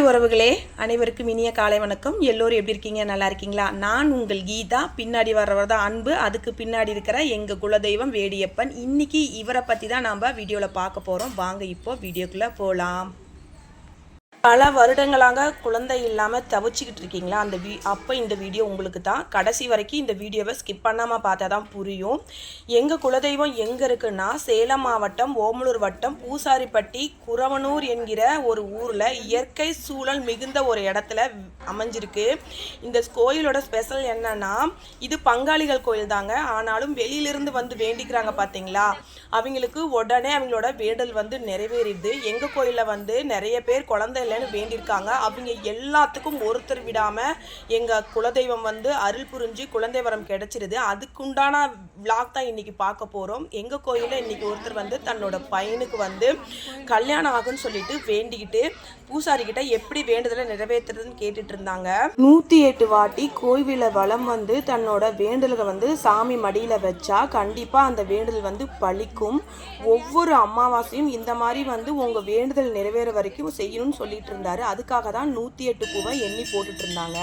Hi உறவுகளே. அனைவருக்கும் இனிய காலை வணக்கம். எல்லோரும் எப்படி இருக்கீங்க? நல்லா இருக்கீங்களா? நான் உங்கள் கீதா. பின்னாடி வர்றவர் தான் அன்பு. அதுக்கு பின்னாடி இருக்கிற எங்கள் குலதெய்வம் வேடியப்பன். இன்னைக்கு இவரை பற்றி தான் நாம் வீடியோவில் பார்க்க போகிறோம் வாங்க இப்போ வீடியோக்குள்ளே போகலாம் பல வருடங்களாக குழந்தை இல்லாமல் தவிச்சிக்கிட்டு இருக்கீங்களா? அந்த வீ அப்போ இந்த வீடியோ உங்களுக்கு தான். கடைசி வரைக்கும் இந்த வீடியோவை ஸ்கிப் பண்ணாமல் பார்த்தா தான் புரியும். எங்கள் குலதெய்வம் எங்கே இருக்குன்னா சேலம் மாவட்டம் ஓமலூர் வட்டம் பூசாரிப்பட்டி குரவனூர் என்கிற ஒரு ஊரில் இயற்கை சூழல் மிகுந்த ஒரு இடத்துல அமைஞ்சிருக்கு. இந்த கோயிலோட ஸ்பெஷல் என்னன்னா இது பங்காளிகள் கோயில் தாங்க. ஆனாலும் வெளியிலிருந்து வந்து வேண்டிக்கிறாங்க பார்த்தீங்களா அவங்களுக்கு உடனே அவங்களோட வேடல் வந்து நிறைவேறிடுது. எங்கள் கோயிலில் வந்து நிறைய பேர் குழந்தை இல்லைன்னு வேண்டியிருக்காங்க. அவங்க எல்லாத்துக்கும் ஒருத்தர் விடாமல் எங்கள் குலதெய்வம் வந்து அருள் புரிஞ்சு குழந்தை வரம் கிடச்சிருது. அதுக்குண்டான விளாக் தான் இன்னைக்கு பார்க்க போகிறோம் எங்கள் கோயிலில் இன்னைக்கு ஒருத்தர் வந்து தன்னோட பையனுக்கு வந்து கல்யாணம் ஆகும்னு சொல்லிட்டு வேண்டிக்கிட்டு பூசாரி கிட்ட எப்படி வேண்டுதலை நிறைவேற்றுறதுன்னு கேட்டுட்டு இருந்தாங்க. நூற்றி எட்டு வாட்டி கோவில வளம் வந்து தன்னோட வேண்டுதலை வந்து சாமி மடியில் வச்சா கண்டிப்பாக அந்த வேண்டுதல் வந்து பழிக்கும். ஒவ்வொரு அமாவாசையும் இந்த மாதிரி வந்து உங்கள் வேண்டுதல் நிறைவேற வரைக்கும் செய்யணும்னு சொல்லி சொல்லிட்டு இருந்தாரு அதுக்காக தான் நூற்றி எட்டு பூவை எண்ணி போட்டுட்டு இருந்தாங்க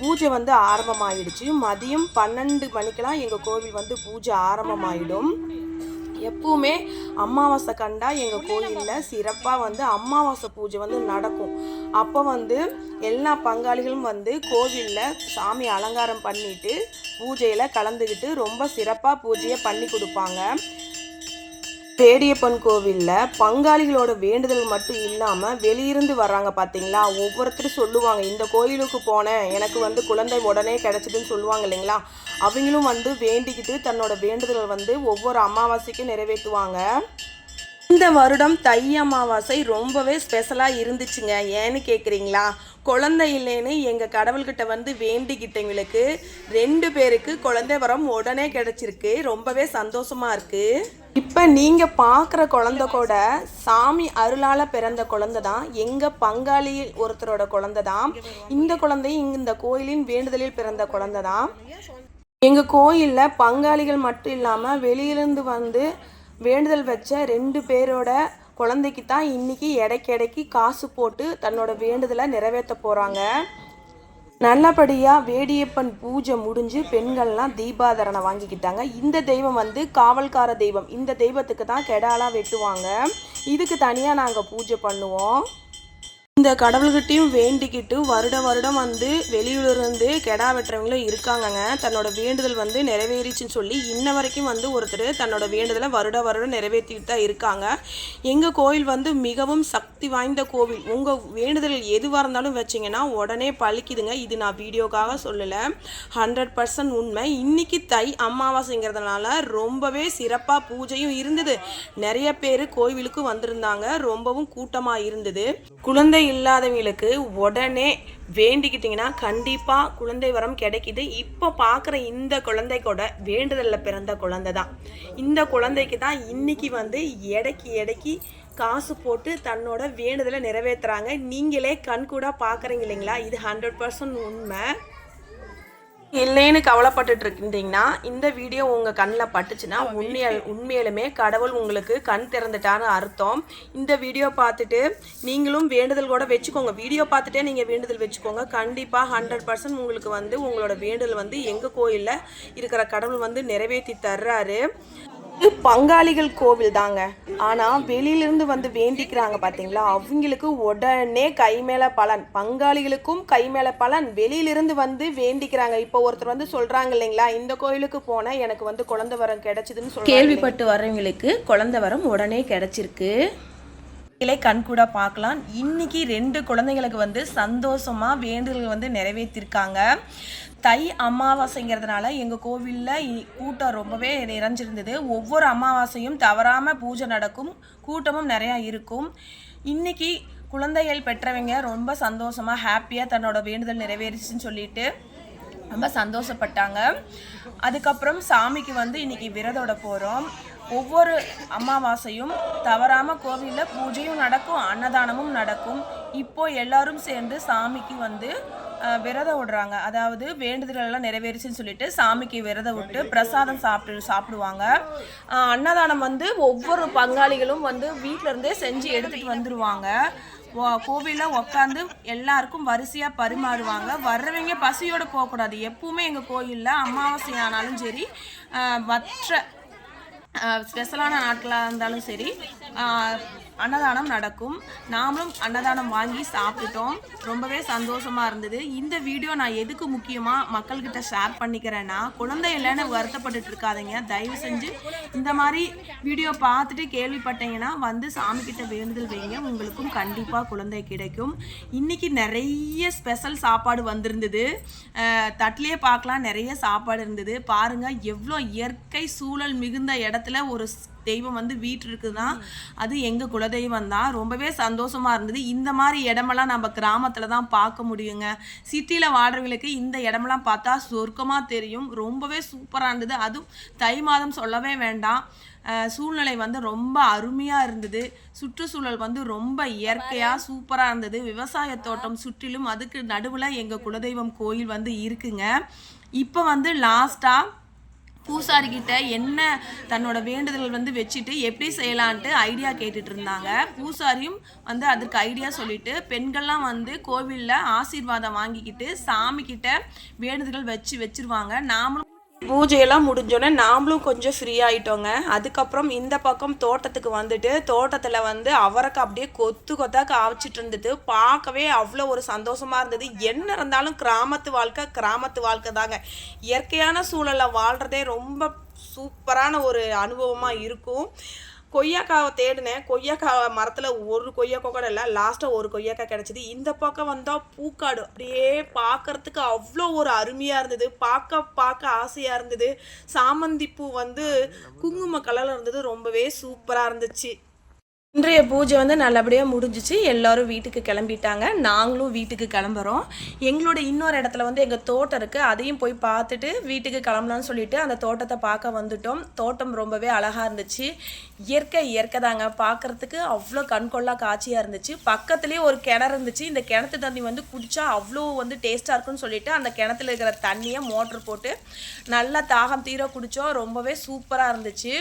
பூஜை வந்து ஆரம்பமாயிடுச்சு. மதியம் பன்னெண்டு மணிக்கெல்லாம் எங்கள் கோவில் வந்து பூஜை ஆரம்பமாயிடும். எப்பவுமே அமாவாசை கண்டா எங்கள் கோயிலில் சிறப்பாக வந்து அமாவாசை பூஜை வந்து நடக்கும். அப்போ வந்து எல்லா பங்காளிகளும் வந்து கோவிலில் சாமி அலங்காரம் பண்ணிட்டு பூஜையில் கலந்துக்கிட்டு ரொம்ப சிறப்பாக பூஜையை பண்ணி கொடுப்பாங்க. பேடியப்பன் கோவிலில் பங்காளிகளோட வேண்டுதல் மட்டும் இல்லாமல் வெளியிருந்து வர்றாங்க பார்த்தீங்களா ஒவ்வொருத்தரும் சொல்லுவாங்க இந்த கோயிலுக்கு போனேன். எனக்கு வந்து குழந்தை உடனே கிடச்சிதுன்னு சொல்லுவாங்க இல்லைங்களா? அவங்களும் வந்து வேண்டிக்கிட்டு தன்னோட வேண்டுதல் வந்து ஒவ்வொரு அமாவாசைக்கும் நிறைவேற்றுவாங்க. இந்த வருடம் தை அமாவாசை ரொம்பவே ஸ்பெஷலாக இருந்துச்சுங்க. ஏன்னு கேட்குறீங்களா குழந்தை இல்லைன்னு எங்கள் கடவுள்கிட்ட வந்து வேண்டிக்கிட்டவங்களுக்கு ரெண்டு பேருக்கு குழந்தை வரம் உடனே கிடச்சிருக்கு. ரொம்பவே சந்தோஷமாக இருக்குது இப்போ நீங்கள் பார்க்குற குழந்த கூட சாமி அருளால் பிறந்த குழந்தை தான். எங்கள் பங்காளி ஒருத்தரோட குழந்தை தான். இந்த குழந்தையும் இந்த கோயிலின் வேண்டுதலில் பிறந்த குழந்தை தான். எங்கள் கோயிலில் பங்காளிகள் மட்டும் இல்லாமல் வெளியிலேருந்து வந்து வேண்டுதல் வச்ச ரெண்டு பேரோட குழந்தைக்கு தான் இன்னைக்கு எடைக்கு காசு போட்டு தன்னோட வேண்டுதலை நிறைவேற்ற போகிறாங்க நல்லபடியாக வேடியப்பன் பூஜை முடிஞ்சு பெண்கள்லாம் தீபாதரனை வாங்கிக்கிட்டாங்க. இந்த தெய்வம் வந்து காவல்கார தெய்வம். இந்த தெய்வத்துக்கு தான் கெடாலாம் வெட்டுவாங்க. இதுக்கு தனியாக நாங்கள் பூஜை பண்ணுவோம். இந்த கடவுள்கிட்டையும் வேண்டிக்கிட்டு வருட வருடம் வந்து வெளியூர்லேருந்து கெடா வெட்டுறவங்களும் இருக்காங்கங்க. தன்னோட வேண்டுதல் வந்து நிறைவேறிச்சுன்னு சொல்லி இன்ன வரைக்கும் வந்து ஒருத்தர் தன்னோட வேண்டுதலை வருட வருடம் நிறைவேற்றிட்டு தான் இருக்காங்க. எங்கள் கோயில் வந்து மிகவும் சக்தி வாய்ந்த கோவில். உங்கள் வேண்டுதல் எதுவாக இருந்தாலும் வச்சிங்கன்னா உடனே பழிக்குதுங்க. இது நான் வீடியோக்காக சொல்லலை. ஹண்ட்ரட் பர்சன்ட் உண்மை. இன்றைக்கி தை அமாவாசைங்கிறதுனால ரொம்பவே சிறப்பாக பூஜையும் இருந்தது. நிறைய பேர் கோவிலுக்கு வந்திருந்தாங்க. ரொம்பவும் கூட்டமாக இருந்தது. குழந்தை இல்லாதவங்களுக்கு உடனே வேண்டிக்கிட்டிங்கன்னா கண்டிப்பாக குழந்தை வரம் கிடைக்கிது. இப்போ பார்க்குற இந்த குழந்தை கூட வேண்டுதலில் பிறந்த குழந்தை தான். இந்த குழந்தைக்கு தான் இன்னைக்கு வந்து எடைக்கு எடைக்கு காசு போட்டு தன்னோட வேண்டுதலை நிறைவேற்றுறாங்க நீங்களே கண்கூட பார்க்குறீங்க இல்லைங்களா? இது ஹண்ட்ரட் பர்சன்ட் உண்மை. இல்லைன்னு கவலைப்பட்டுட்டு இருக்கின்றீங்கன்னா இந்த வீடியோ உங்கள் கண்ணில் பட்டுச்சுன்னா உண்மைய உண்மையிலுமே கடவுள் உங்களுக்கு கண் திறந்துட்டான்னு அர்த்தம். இந்த வீடியோ பார்த்துட்டு நீங்களும் வேண்டுதல் கூட வச்சுக்கோங்க. வீடியோ பார்த்துட்டே நீங்கள் வேண்டுதல் வச்சுக்கோங்க. கண்டிப்பாக ஹண்ட்ரட் பர்சன்ட் உங்களுக்கு வந்து உங்களோட வேண்டுதல் வந்து எங்கள் கோயிலில் இருக்கிற கடவுள் வந்து நிறைவேற்றி தர்றாரு. பங்காளிகள் கோவில் தாங்க. ஆனால் வெளியிலிருந்து வந்து வேண்டிக்கிறாங்க பார்த்தீங்களா அவங்களுக்கு உடனே கை மேலே பலன். பங்காளிகளுக்கும் கை மேலே பலன். வெளியிலிருந்து வந்து வேண்டிக்கிறாங்க. இப்போ ஒருத்தர் வந்து சொல்கிறாங்க இல்லைங்களா? இந்த கோயிலுக்கு போனால் எனக்கு வந்து குழந்தை வரம் கிடைச்சிதுன்னு சொல்லி கேள்விப்பட்டு வரவங்களுக்கு குழந்தை வரம் உடனே கிடைச்சிருக்கு. இலை கண்கூட பார்க்கலாம். இன்னைக்கு ரெண்டு குழந்தைங்களுக்கு வந்து சந்தோஷமா வேண்டுதல்கள் வந்து நிறைவேற்றிருக்காங்க. தை அமாவாசைங்கிறதுனால எங்கள் கோவிலில் கூட்டம் ரொம்பவே நிறைஞ்சிருந்தது. ஒவ்வொரு அமாவாசையும் தவறாமல் பூஜை நடக்கும். கூட்டமும் நிறையா இருக்கும். இன்னைக்கு குழந்தைகள் பெற்றவங்க ரொம்ப சந்தோஷமாக ஹாப்பியாக தன்னோட வேண்டுதல் நிறைவேறிச்சுன்னு சொல்லிட்டு ரொம்ப சந்தோஷப்பட்டாங்க. அதுக்கப்புறம் சாமிக்கு வந்து இன்னைக்கு விரதோட போகிறோம் ஒவ்வொரு அமாவாசையும் தவறாமல் கோவிலில் பூஜையும் நடக்கும் அன்னதானமும் நடக்கும். இப்போ எல்லாரும் சேர்ந்து சாமிக்கு வந்து விரதம் விடுறாங்க. அதாவது வேண்டுதல் எல்லாம் நிறைவேறிச்சுன்னு சொல்லிட்டு சாமிக்கு விரதம் விட்டு பிரசாதம் சாப்பிட்டு சாப்பிடுவாங்க. அன்னதானம் வந்து ஒவ்வொரு பங்காளிகளும் வந்து வீட்டில இருந்தே செஞ்சு எடுத்துட்டு வந்துருவாங்க. கோவிலில் உட்காந்து எல்லாருக்கும் வரிசையாக பரிமாறுவாங்க. வர்றவங்க பசியோடு போகக்கூடாது. எப்பவுமே எங்கள் கோயிலில் அமாவாசை ஆனாலும் சரி மற்ற ஸ்பெஷலான நாட்களாக இருந்தாலும் சரி ஆஹ் அன்னதானம் நடக்கும். நாமளும் அன்னதானம் வாங்கி சாப்பிட்டுட்டோம். ரொம்பவே சந்தோஷமாக இருந்தது. இந்த வீடியோ நான் எதுக்கு முக்கியமாக மக்கள்கிட்ட ஷேர் பண்ணிக்கிறேன்னா குழந்தை இல்லைன்னு வருத்தப்பட்டுட்டு இருக்காதீங்க. தயவு செஞ்சு இந்த மாதிரி வீடியோ பார்த்துட்டு கேள்விப்பட்டீங்கன்னா வந்து சாமிக்கிட்ட வேண்டுதல் வைங்க. உங்களுக்கும் கண்டிப்பாக குழந்தை கிடைக்கும். இன்றைக்கி நிறைய ஸ்பெஷல் சாப்பாடு வந்திருந்தது. தட்டிலே பார்க்கலாம். நிறைய சாப்பாடு இருந்தது. பாருங்கள் எவ்வளோ இயற்கை சூழல் மிகுந்த இடத்துல ஒரு ஸ்- தெய்வம் வந்து வீட்டு இருக்குதுன்னா அது எங்கள் குலதெய்வம் தான். ரொம்பவே சந்தோஷமா இருந்தது. இந்த மாதிரி இடமெல்லாம் நம்ம கிராமத்தில் தான் பார்க்க முடியுங்க. சிட்டியில் வாழ்றவங்களுக்கு இந்த இடமெல்லாம் பார்த்தா சொர்க்கமாக தெரியும். ரொம்பவே சூப்பராக இருந்தது. அதுவும் தை மாதம் சொல்லவே வேண்டாம். சூழ்நிலை வந்து ரொம்ப அருமையாக இருந்தது. சுற்றுச்சூழல் வந்து ரொம்ப இயற்கையாக சூப்பராக இருந்தது. விவசாய தோட்டம் சுற்றிலும் அதுக்கு நடுவில் எங்கள் குலதெய்வம் கோயில் வந்து இருக்குங்க. இப்போ வந்து லாஸ்ட்டாக பூசாரிக்கிட்ட என்ன தன்னோட வேண்டுதல் வந்து வச்சுட்டு எப்படி செய்யலான்ட்டு ஐடியா கேட்டுட்டு இருந்தாங்க. பூசாரியும் வந்து அதுக்கு ஐடியா சொல்லிட்டு பெண்கள்லாம் வந்து கோவிலில் ஆசீர்வாதம் வாங்கிக்கிட்டு சாமிக்கிட்ட வேண்டுதல் வச்சு வச்சிருவாங்க. நாமளும் பூஜையெல்லாம் முடிஞ்சோடனே நாமளும் கொஞ்சம் ஃப்ரீ ஆகிட்டோங்க அதுக்கப்புறம் இந்த பக்கம் தோட்டத்துக்கு வந்துட்டு தோட்டத்தில் வந்து அவரைக்காய் அப்படியே கொத்து கொத்தா காய்ச்சிட்டு இருந்தது பார்க்கவே அவ்வளோ ஒரு சந்தோஷமாக இருந்தது. என்ன இருந்தாலும் கிராமத்து வாழ்க்கை கிராமத்து வாழ்க்கை தாங்க. இயற்கையான சூழலில் வாழ்கிறதே ரொம்ப சூப்பரான ஒரு அனுபவமாக இருக்கும். கொய்யாக்காவை தேடினேன். கொய்யாக்காய் மரத்தில் ஒரு கொய்யாக்கா கூட இல்லை லாஸ்ட்டாக ஒரு கொய்யாக்காய் கிடச்சிது. இந்த பக்கம் வந்தால் பூக்காடு. அப்படியே பார்க்கறதுக்கு அவ்வளோ ஒரு அருமையாக இருந்தது. பார்க்க பார்க்க ஆசையாக இருந்தது. சாமந்தி பூ வந்து குங்கும கலரில் இருந்தது. ரொம்பவே சூப்பராக இருந்துச்சு. இன்றைய பூஜை வந்து நல்லபடியாக முடிஞ்சிச்சு. எல்லாரும் வீட்டுக்கு கிளம்பிட்டாங்க. நாங்களும் வீட்டுக்கு கிளம்புறோம். எங்களோட இன்னொரு இடத்துல வந்து எங்கள் தோட்டம் இருக்குது அதையும் போய் பார்த்துட்டு வீட்டுக்கு கிளம்பலாம்னு சொல்லிட்டு அந்த தோட்டத்தை பார்க்க வந்துட்டோம். தோட்டம் ரொம்பவே அழகாக இருந்துச்சு. இயற்கை இயற்கை தாங்க. பார்க்கறதுக்கு அவ்வளோ கண்கொள்ளா காட்சியாக இருந்துச்சு. பக்கத்துலேயே ஒரு கிணறு இருந்துச்சு. இந்த கிணத்து தண்ணி வந்து குடித்தா அவ்வளோ வந்து டேஸ்ட்டாக இருக்குன்னு சொல்லிட்டு அந்த கிணத்துல இருக்கிற தண்ணியை மோட்ரு போட்டு நல்லா தாகம் தீர குடித்தோம் ரொம்பவே சூப்பராக இருந்துச்சு.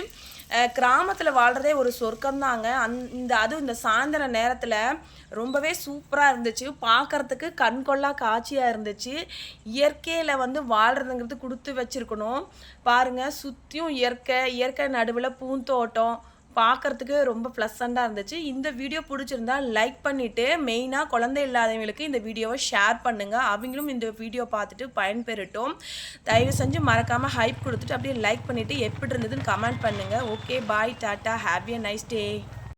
கிராமத்தில் வாழ்கிறதே ஒரு சொர்க்கம்தாங்க. அந் இந்த அதுவும் இந்த சாயந்தர நேரத்தில் ரொம்பவே சூப்பராக இருந்துச்சு. பார்க்கறதுக்கு கண்கொள்ளா காட்சியாக இருந்துச்சு. இயற்கையில் வந்து வாழ்கிறதுங்கிறது கொடுத்து வச்சுருக்கணும். பாருங்கள் சுற்றியும் இயற்கை இயற்கை நடுவில் பூந்தோட்டம் பார்க்குறதுக்கு ரொம்ப ப்ளசண்ட்டாக இருந்துச்சு. இந்த வீடியோ பிடிச்சிருந்தா லைக் பண்ணிவிட்டு மெயினாக குழந்தை இல்லாதவங்களுக்கு இந்த வீடியோவை ஷேர் பண்ணுங்கள் அவங்களும் இந்த வீடியோ பார்த்துட்டு பயன்பெறட்டும். தயவு செஞ்சு மறக்காமல் ஹைப் கொடுத்துட்டு அப்படியே லைக் பண்ணிவிட்டு எப்படி இருந்ததுன்னு கமெண்ட் பண்ணுங்கள் okay bye tata. Happy a nice day